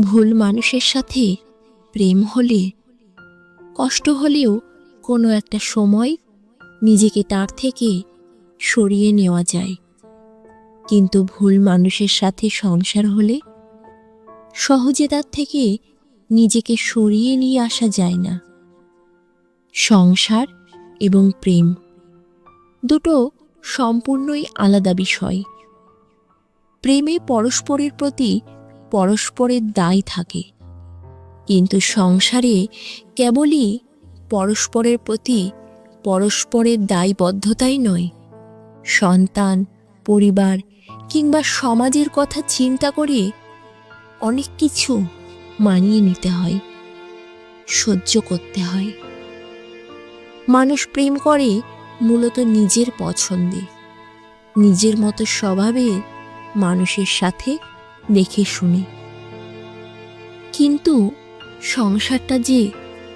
ভুল মানুষের সাথে প্রেম হলে, কষ্ট হলেও কোনো একটা সময় নিজেকে তার থেকে সরিয়ে নেওয়া যায়। কিন্তু ভুল মানুষের সাথে সংসার হলে সহজে তার থেকে নিজেকে সরিয়ে নিয়ে আসা যায় না। সংসার এবং প্রেম দুটো সম্পূর্ণই আলাদা বিষয়। প্রেমে পরস্পরের প্রতি পরস্পরের দায় থাকে। কিন্তু সংসারে কেবলই পরস্পরের প্রতি পরস্পরের দায়বদ্ধতাই নয়। সন্তান, পরিবার কিংবা সমাজের কথা চিন্তা করে অনেক কিছু মানিয়ে নিতে হয়, সহ্য করতে হয়। মানুষ প্রেম করে মূলত নিজের পছন্দে। নিজের মতো স্বভাবের মানুষের সাথে দেখে শুনে। কিন্তু সংসারটা যে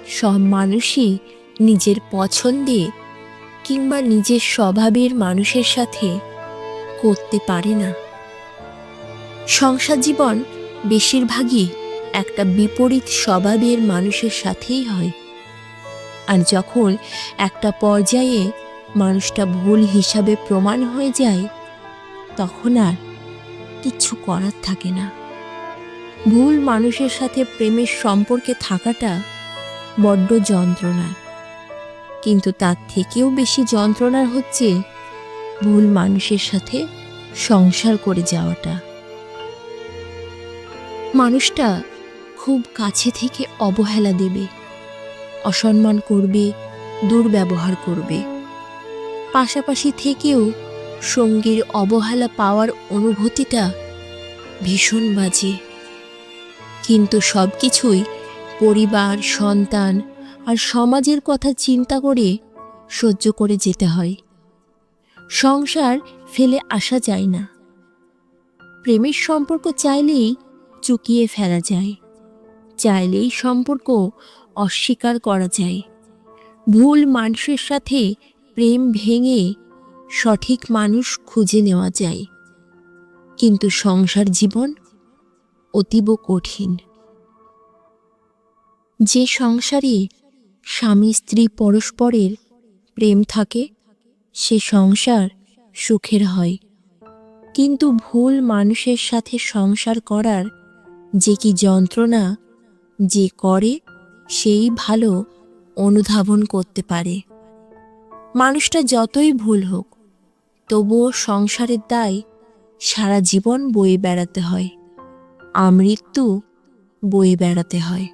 সব মানুষই নিজের পছন্দে কিংবা নিজের স্বভাবের মানুষের সাথে করতে পারে না। সংসার জীবন বেশিরভাগই একটা বিপরীত স্বভাবের মানুষের সাথেই হয়। আর যখন একটা পর্যায়ে মানুষটা ভুল হিসাবে প্রমাণ হয়ে যায়, তখন আর কিচ্ছু করার থাকে না। ভুল মানুষের সাথে প্রেমের সম্পর্কে থাকাটা বড্ড যন্ত্রণার। কিন্তু তার থেকেও বেশি যন্ত্রণার হচ্ছে ভুল মানুষের সাথে সংসার করে যাওয়াটা। মানুষটা খুব কাছে থেকে অবহেলা দেবে, অসম্মান করবে, দুর্ব্যবহার করবে। পাশাপাশি থেকেও সঙ্গীর অবহেলা পাওয়ার অনুভূতিটা ভীষণ বাজে। কিন্তু সব কিছুই পরিবার, সন্তান আর সমাজের কথা চিন্তা করে সহ্য করে যেতে হয়। সংসার ফেলে আসা যায় না। প্রেমের সম্পর্ক চাইলেই চুকিয়ে ফেলা যায়। চাইলেই সম্পর্ক অস্বীকার করা যায়। ভুল মানুষের সাথে প্রেম ভেঙে সঠিক মানুষ খুঁজে নেওয়া যায়। কিন্তু সংসার জীবন অতীব কঠিন। যে সংসারে স্বামী স্ত্রী পরস্পরের প্রেম থাকে, সে সংসার সুখের হয়। কিন্তু ভুল মানুষের সাথে সংসার করার যে কি যন্ত্রণা, যে করে, সেই ভালো অনুধাবন করতে পারে। মানুষটা যতই ভুল হোক, তবুও সংসারের দায় সারা জীবন বয়ে বেড়াতে হয়। আমৃত্যু বয়ে বেড়াতে হয়।